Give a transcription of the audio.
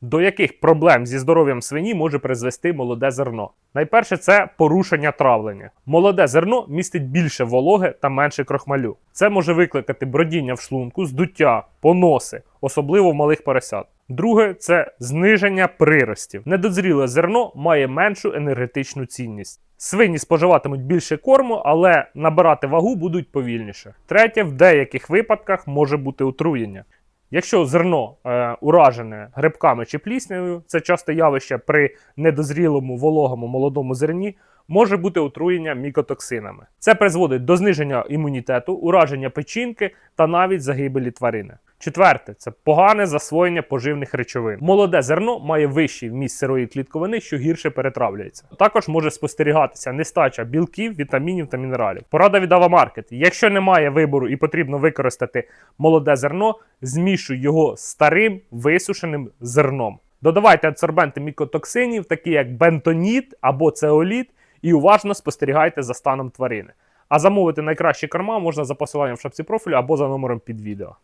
До яких проблем зі здоров'ям свині може призвести молоде зерно? Найперше це порушення травлення. Молоде зерно містить більше вологи та менше крохмалю. Це може викликати бродіння в шлунку, здуття, поноси, особливо в малих поросят. Друге це зниження приростів. Недозріле зерно має меншу енергетичну цінність. Свині споживатимуть більше корму, але набирати вагу будуть повільніше. Третє, в деяких випадках може бути отруєння. Якщо зерно е, уражене грибками чи пліснею, це часто явище при недозрілому вологому молодому зерні, може бути отруєння мікотоксинами. Це призводить до зниження імунітету, ураження печінки та навіть загибелі тварини. Четверте це погане засвоєння поживних речовин. Молоде зерно має вищий вміст сирої клітковини, що гірше перетравлюється. Також може спостерігатися нестача білків, вітамінів та мінералів. Порада від Авамаркет. Якщо немає вибору і потрібно використати молоде зерно, змішуй його з старим висушеним зерном. Додавайте адсорбенти мікотоксинів, такі як бентоніт або цеоліт, і уважно спостерігайте за станом тварини. А замовити найкращі корма можна за посиланням в шапці профілю або за номером під відео.